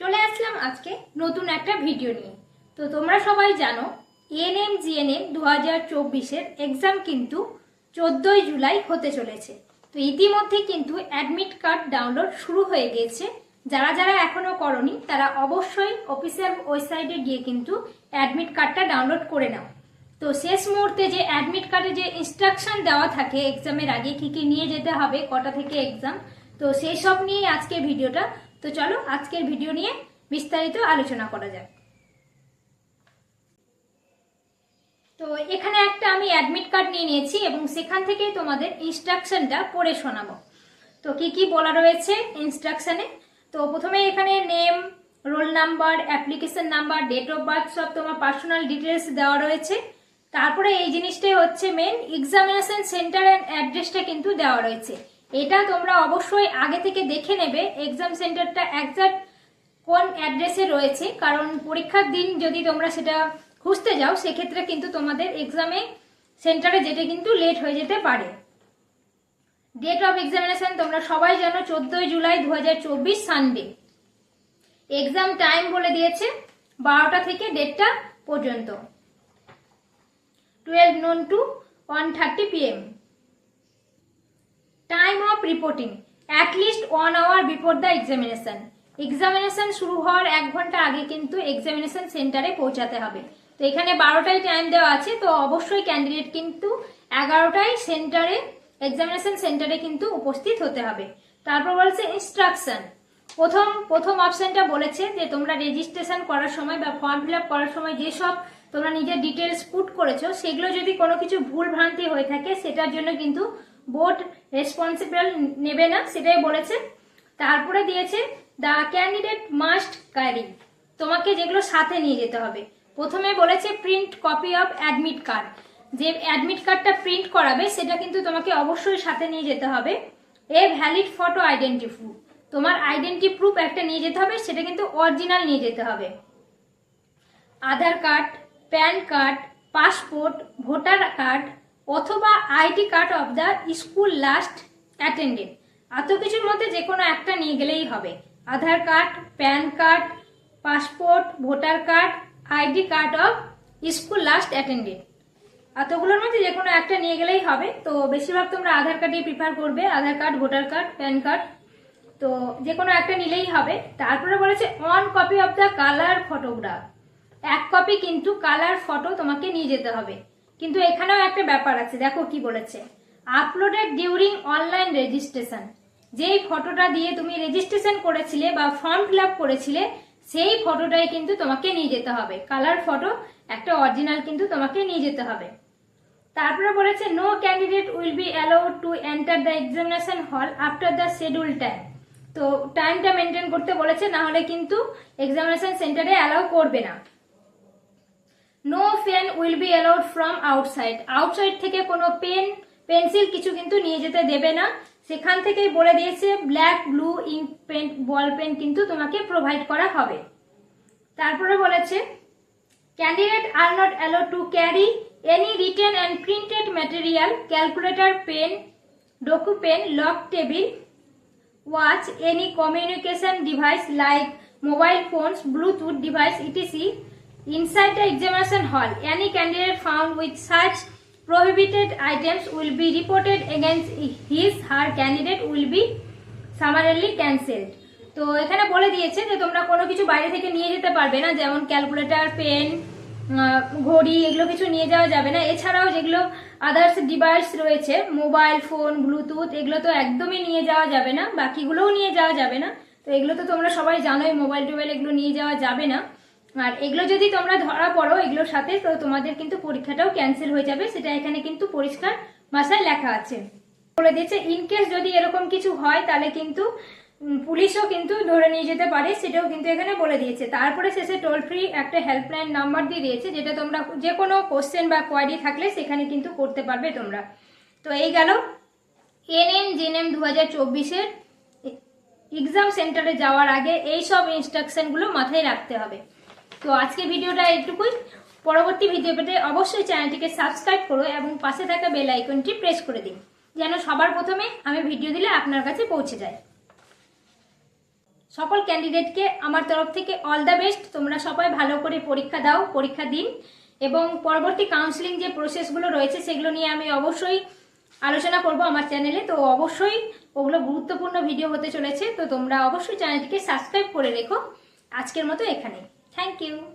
চলে আসলাম আজকে নতুন একটা ভিডিও নিয়ে। তো তোমরা সবাই জানো এএনএম জিএনএম দু হাজার চব্বিশের এক্সাম কিন্তু চোদ্দোই জুলাই হতে চলেছে। তো ইতিমধ্যে কিন্তু অ্যাডমিট কার্ড ডাউনলোড শুরু হয়ে গিয়েছে যারা যারা এখনও করনি, তারা অবশ্যই অফিসিয়াল ওয়েবসাইটে গিয়ে কিন্তু অ্যাডমিট কার্ডটা ডাউনলোড করে নাও। তো শেষ মুহূর্তে যে অ্যাডমিট কার্ডে যে ইনস্ট্রাকশন দেওয়া থাকে এক্সামের আগে, কি কি নিয়ে যেতে হবে, কটা থেকে এক্সাম তো সেই সব নিয়ে আজকে ভিডিওটা তো চলো আজকের ভিডিও নিয়ে বিস্তারিত আলোচনা করা যাক। তো এখানে একটা আমি অ্যাডমিট কার্ড নিয়ে নিয়েছি এবং সেখান থেকেই তোমাদের ইনস্ট্রাকশনটা পড়ে শোনাবো। তো কি কি বলা রয়েছে ইনস্ট্রাকশনে তো প্রথমে এখানে name roll number application number date of birth সব তোমার পার্সোনাল ডিটেলস দেওয়া রয়েছে। তারপরে এই জিনিসটাই হচ্ছে মেন এক্সামিনেশন সেন্টার অ্যান্ড অ্যাড্রেসটা কিন্তু দেওয়া রয়েছে। এটা তোমরা অবশ্যই আগে থেকে দেখে নেবে এক্সাম সেন্টারটা একজাক্ট কোন অ্যাড্রেসে রয়েছে, কারণ পরীক্ষার দিন যদি তোমরা সেটা খুঁজতে যাও, সেক্ষেত্রে কিন্তু তোমাদের এক্সামে সেন্টারে যেতে কিন্তু লেট হয়ে যেতে পারে। ডেট অফ এক্সামিনেশন তোমরা সবাই জানো, চোদ্দই জুলাই দু হাজার চব্বিশ সানডে এক্সাম টাইম বলে দিয়েছে, বারোটা থেকে দেড়টা পর্যন্ত। Twelve noon to one thirty PM time of reporting at least one hour before the examination examination শুরু হওয়ার এক ঘণ্টা আগে কিন্তু এক্সামিনেশন সেন্টারে পৌঁছাতে হবে। তো এখানে বারোটায় টাইম দেওয়া আছে, তো অবশ্যই ক্যান্ডিডেট কিন্তু এগারোটায় সেন্টারে এক্সামিনেশন সেন্টারে কিন্তু উপস্থিত হতে হবে। তারপর বলছে ইনস্ট্রাকশন প্রথম প্রথম অপশনটা বলেছে যে তোমরা রেজিস্ট্রেশন করার সময় বা ফর্ম ফিল আপ করার সময় যেসব তোমরা নিজের ডিটেলস পুট করেছ, সেগুলো যদি কোনো কিছু ভুল ভ্রান্তি হয়ে থাকে, সেটার জন্য কিন্তু বোর্ড রেসপন্সিবল নেবে না, সেটাই বলেছে। তারপরে দিয়েছে, দ্য ক্যান্ডিডেট মাস্ট ক্যারি। তোমাকে যেগুলো সাথে নিয়ে যেতে হবে। প্রথমে বলেছে, print copy of admit card. যে অ্যাডমিট কার্ডটা প্রিন্ট করাবে, সেটা কিন্তু তোমাকে অবশ্যই সাথে নিয়ে যেতে হবে। A valid photo identity proof. তোমার আইডেন্টি প্রুফ একটা নিয়ে যেতে হবে, সেটা কিন্তু অরিজিনাল নিয়ে যেতে হবে। Aadhaar card, PAN card, passport, voter card অথবা ID card of the school last attended. এত কিছুর মধ্যে যে কোনো একটা নিয়ে গেলেই হবে। Aadhaar card, PAN card, passport, voter card, ID card of school last attended. এতগুলোর মধ্যে যে কোনো একটা নিয়ে গেলেই হবে। তো বেশিরভাগ তোমরা আধার কার্ডই প্রিফার করবে। Aadhaar card, voter card, PAN card. তো যে কোনো একটা নিলেই হবে। তারপরে বলেছে one copy of the colour photograph এক কপি কিন্তু কালার ফটো তোমাকে নিয়ে যেতে হবে। কিন্তু এখানেও একটা ব্যাপার আছে, দেখো কি বলেছে। আপলোডেড ডিউরিং অনলাইন রেজিস্ট্রেশন যেই ফটোটা দিয়ে তুমি রেজিস্ট্রেশন করেছিলে বা ফর্ম ফিল করেছিলে, সেই ফটোটাই কিন্তু তোমাকে নিয়ে যেতে হবে। কালার ফটো একটা অরিজিনাল কিন্তু তোমাকে নিয়ে যেতে হবে। তারপরে বলেছে no candidate will be allowed to enter the examination hall after the schedule time তো টাইমটা মেনটেন করতে বলেছে, না হলে কিন্তু এক্সামিনেশন সেন্টারে অ্যালাউ করবে না। Will be allowed from outside outside থেকে কোনো পেন পেন্সিল কিছু কিন্তু নিয়ে যেতে দেবে না। সেখান থেকেই বলে দিয়েছে black blue ink pen ball pen কিন্তু তোমাকে প্রোভাইড করা হবে। তারপরে বলেছে candidate are not allow to carry any written and printed material calculator pen docu pen log table watch any communication device like mobile phones bluetooth device etc. inside the examination hall. Any candidate found with such prohibited items will be reported against his, her candidate will be summarily cancelled. তো এখানে বলে দিয়েছে যে তোমরা কোনো কিছু বাইরে থেকে নিয়ে যেতে পারবে না, যেমন ক্যালকুলেটর পেন ঘড়ি, এগুলো কিছু নিয়ে যাওয়া যাবে না এছাড়াও যেগুলো আদার্স ডিভাইস রয়েছে মোবাইল ফোন ব্লুটুথ এগুলো তো একদমই নিয়ে যাওয়া যাবে না, বাকিগুলোও নিয়ে যাওয়া যাবে না তো এগুলো তো তোমরা সবাই জানোই মোবাইল টোবাইল এগুলো নিয়ে যাওয়া যাবে না আর এগুলো যদি তোমরা ধরা পড়ো, এগুলোর সাথে, তো তোমাদের কিন্তু পরীক্ষাটাও ক্যান্সেল হয়ে যাবে। সেটা এখানে কিন্তু পরিষ্কার ভাষায় লেখা আছে। বলে দিয়েছে ইনকেস যদি এরকম কিছু হয়, তাহলে কিন্তু পুলিশও কিন্তু ধরে নিয়ে যেতে পারে। সেটাও কিন্তু এখানে বলে দিয়েছে। তারপরে শেষে টোল ফ্রি একটা হেল্পলাইন নাম্বার দিয়ে দিয়েছে, যেটা তোমরা যে কোনো কোশ্চেন বা কোয়ারি থাকলে সেখানে কিন্তু করতে পারবে তোমরা। তো এই গেল এনএম জেনএম দু হাজার চব্বিশের এক্সাম সেন্টারে যাওয়ার আগে এই সব ইনস্ট্রাকশনগুলো মাথায় রাখতে হবে। তো আজকে ভিডিওটা এইটুকুই। পরবর্তী ভিডিও পেতে অবশ্যই চ্যানেলটিকে সাবস্ক্রাইব করো এবং পাশে থাকা বেল আইকনটি প্রেস করে দিন, যেন সবার প্রথমে আমি ভিডিও দিলে আপনার কাছে পৌঁছে যায়। সকল ক্যান্ডিডেটকে আমার তরফ থেকে অল দ্য বেস্ট। তোমরা সবাই ভালো করে পরীক্ষা দাও, পরীক্ষা দিন এবং পরবর্তী কাউন্সিলিং যে প্রসেসগুলো রয়েছে সেগুলো নিয়ে আমি অবশ্যই আলোচনা করব আমার চ্যানেলে তো অবশ্যই ওগুলো গুরুত্বপূর্ণ ভিডিও হতে চলেছে, তো তোমরা অবশ্যই চ্যানেলটিকে সাবস্ক্রাইব করে রেখো। আজকের মতো এখানে Thank you.